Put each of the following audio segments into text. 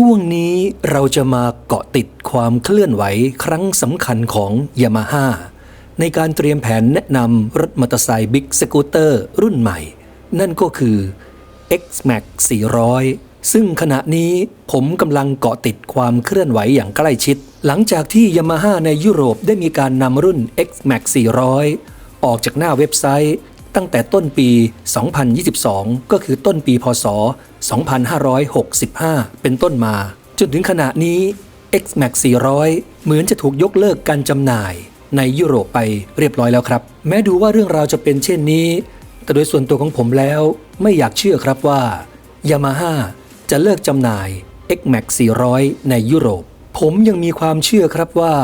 ช่วงนี้เราจะมาเกาะติดความเคลื่อนไหวครั้งสำคัญของยามาฮ่าในการเตรียมแผนแนะนำรถมอเตอร์ไซค์บิ๊กสกูตเตอร์รุ่นใหม่ นั่นก็คือ X-Max 400 ซึ่งขณะนี้ผมกำลังเกาะติดความเคลื่อนไหวอย่างใกล้ชิด หลังจากที่ยามาฮ่าในยุโรปได้มีการนำรุ่น X-Max 400 ออกจากหน้าเว็บไซต์ ตั้งแต่ต้นปี 2022 ก็คือต้นปีพศ 2565 เป็นต้นมา จนถึงขณะนี้ X-Max 400 เหมือนจะถูกยกเลิกการจำหน่ายในยุโรปไปเรียบร้อยแล้วครับ แม้ดูว่าเรื่องราวจะเป็นเช่นนี้ แต่โดยส่วนตัวของผมแล้วไม่อยากเชื่อครับว่า Yamaha จะเลิกจำหน่าย X-Max 400 ในยุโรป ผมยังมีความเชื่อครับว่า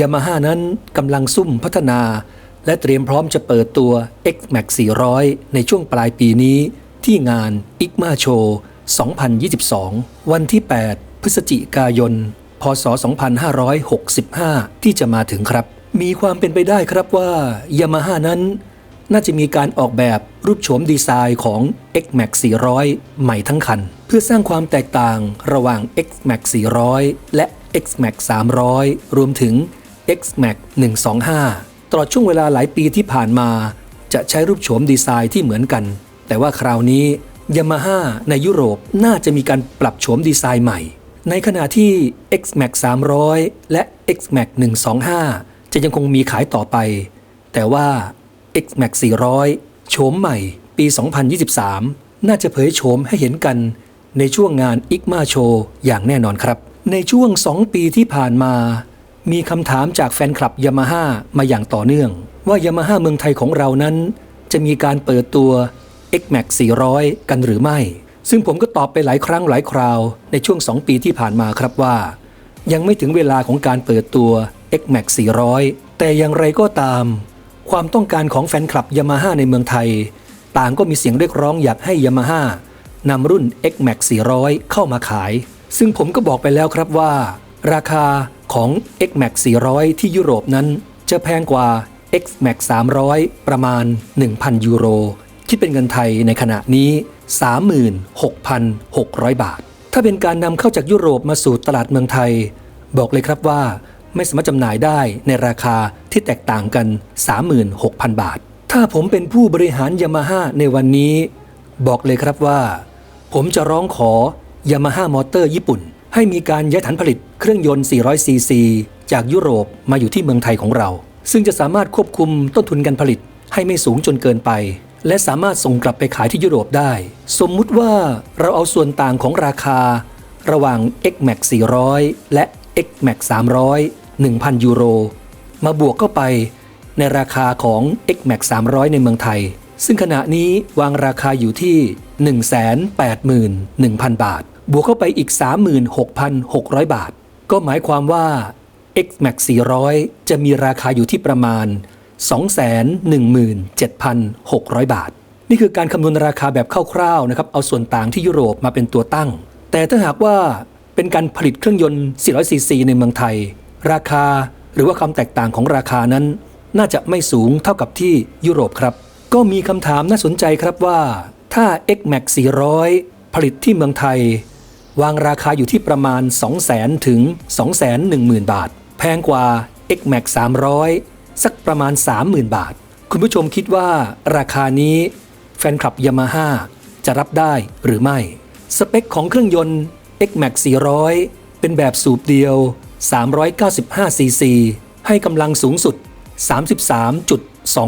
Yamaha นั้นกำลังซุ่มพัฒนา และเตรียมพร้อมจะเปิดตัว X-Max 400 ในช่วงปลายปีนี้ที่งาน ICMA Show 2022 วันที่ 8 พฤศจิกายน พศ 2565 ที่จะมาถึงครับ มีความเป็นไปได้ครับว่า Yamaha นั้น น่าจะมีการออกแบบรูปโฉมดีไซน์ของ X-Max 400 ใหม่ทั้งคัน เพื่อสร้างความแตกต่างระหว่าง X-Max 400 และ X-Max 300 รวมถึง X-Max 125 ตลอดช่วงเวลาหลายปีที่ผ่านมา จะใช้รูปโฉมดีไซน์ที่เหมือนกัน แต่ว่าคราวนี้ Yamaha ในยุโรปน่าจะมีการปรับโฉมดีไซน์ใหม่ ในขณะที่ X-Max 300 และ X-Max 125 จะยังคงมีขายต่อไป แต่ว่า X-Max 400 โฉมใหม่ปี 2023 น่าจะเผยโฉมให้เห็นกันในช่วงงาน ICMA Show อย่างแน่นอนครับ ในช่วง 2 ปีที่ผ่านมา มีคำถามจากแฟนคลับ Yamaha มาอย่างต่อเนื่อง ว่า Yamaha เมืองไทยของเรานั้น จะมีการเปิดตัว X-Max 400 กันหรือไม่ ซึ่งผมก็ตอบไปหลายครั้งหลายคราวในช่วง 2 ปีที่ผ่านมาครับว่า ยังไม่ถึงเวลาของการเปิดตัว X-Max 400 แต่อย่างไรก็ตาม ความต้องการของแฟนคลับยามาฮ่าในเมืองไทย ต่างก็มีเสียงเรียกร้องอยากให้ยามาฮ่านำรุ่น X-Max 400 เข้ามาขาย ซึ่งผมก็บอกไปแล้วครับว่า ราคา ของ X-Max 400 ที่ยุโรปนั้นจะแพงกว่า X-Max 300 ประมาณ 1,000 ยูโร คิดเป็นเงินไทยในขณะนี้ 36,600 บาท ถ้าเป็นการนำเข้าจากยุโรปมาสู่ตลาดเมืองไทย บอกเลยครับว่าไม่สามารถจำหน่ายได้ในราคาที่แตกต่างกัน 36,000 บาท ถ้าผมเป็นผู้บริหารยามาฮ่าในวันนี้ บอกเลยครับว่า ผมจะร้องขอยามาฮ่ามอเตอร์ญี่ปุ่น ให้มีการย้ายฐานผลิตเครื่องยนต์ 400 ซีซี จากยุโรปมาอยู่ที่เมืองไทยของเรา ซึ่งจะสามารถควบคุมต้นทุนการผลิตให้ไม่สูงจนเกินไป และสามารถส่งกลับไปขายที่ยุโรปได้ สมมุติว่าเราเอาส่วนต่างของราคา ระหว่าง X-Max 400 และ X-Max 300 1,000 ยูโร มาบวกเข้าไปในราคาของ X-Max 300 ในเมืองไทย ซึ่งขณะนี้วางราคาอยู่ที่ 181,000 บาท บวกเข้าไปอีก 36,600 บาท ก็หมายความว่า X-Max 400 จะมีราคาอยู่ที่ประมาณ 217,600 บาท นี่คือการคำนวณราคาแบบคร่าวๆนะครับเอาส่วนต่างที่ยุโรปมาเป็นตัวตั้ง แต่ถ้าหากว่าเป็นการผลิตเครื่องยนต์ 400 ซีซีในเมืองไทย ราคาหรือว่าความแตกต่างของราคานั้น น่าจะไม่สูงเท่ากับที่ยุโรปครับ ก็มีคำถามน่าสนใจครับว่า ถ้า X-Max 400 ผลิตที่เมืองไทย วางราคาอยู่ที่ประมาณ 200,000 ถึง 210,000 บาท แพงกว่า X-Max 300 สักประมาณ 30,000 บาท คุณผู้ชมคิดว่าราคานี้แฟนคลับยามาฮ่าจะรับได้หรือไม่ สเปคของเครื่องยนต์ X-Max 400 เป็นแบบสูบเดียว 395 ซีซี ให้กำลังสูงสุด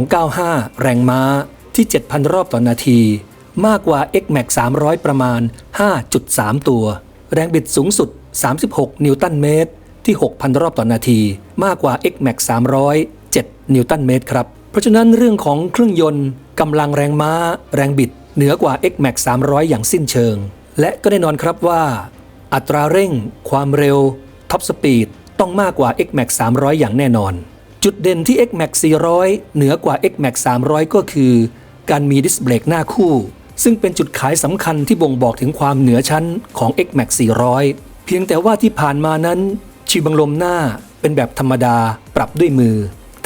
33.295 แรงม้าที่ 7,000 รอบต่อนนาที มากกว่า X-Max 300 ประมาณ 5.3 ตัว แรงบิดสูงสุด 36 นิวตันเมตร ที่ 6,000 รอบต่อนนาที มากกว่า X-Max 300 7 นิวตันเมตรครับ เพราะฉะนั้นเรื่องของเครื่องยนต์กำลังแรงม้า แรงบิด เหนือกว่า X-Max 300 อย่างสิ้นเชิง และก็แน่นอนครับว่า อัตราเร่ง ความเร็วท็อปสปีดต้องมากกว่า X-Max 300 อย่างแน่นอน จุดเด่นที่ X-Max 400 เหนือกว่า X-Max 300 ก็คือ การมีดิสเบรกหน้าคู่ ซึ่งเป็นจุดขายสำคัญที่บ่งบอกถึงความเหนือชั้นของ X-Max 400 เพียงแต่ว่าที่ผ่านมานั้นชิวบังลมหน้าเป็นแบบธรรมดาปรับด้วยมือ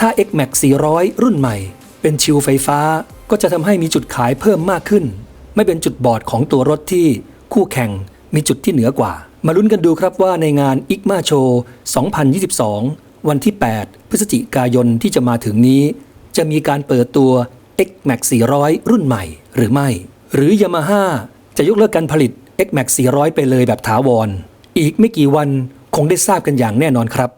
ถ้า X-Max 400 รุ่นใหม่ เป็นชิวไฟฟ้าก็จะทำให้มีจุดขายเพิ่มมากขึ้น ไม่เป็นจุดบอดของตัวรถที่คู่แข่งมีจุดที่เหนือกว่า มาลุ้นกันดูครับว่าในงาน IGMA Show 2022 วันที่ 8 พฤศจิกายนที่จะมาถึงนี้ จะมีการเปิดตัว X-Max 400 รุ่นใหม่หรือไม่ หรือยามาฮ่าจะยกเลิกการผลิต X-Max 400 ไปเลยแบบถาวร อีกไม่กี่วันคงได้ทราบกันอย่างแน่นอนครับ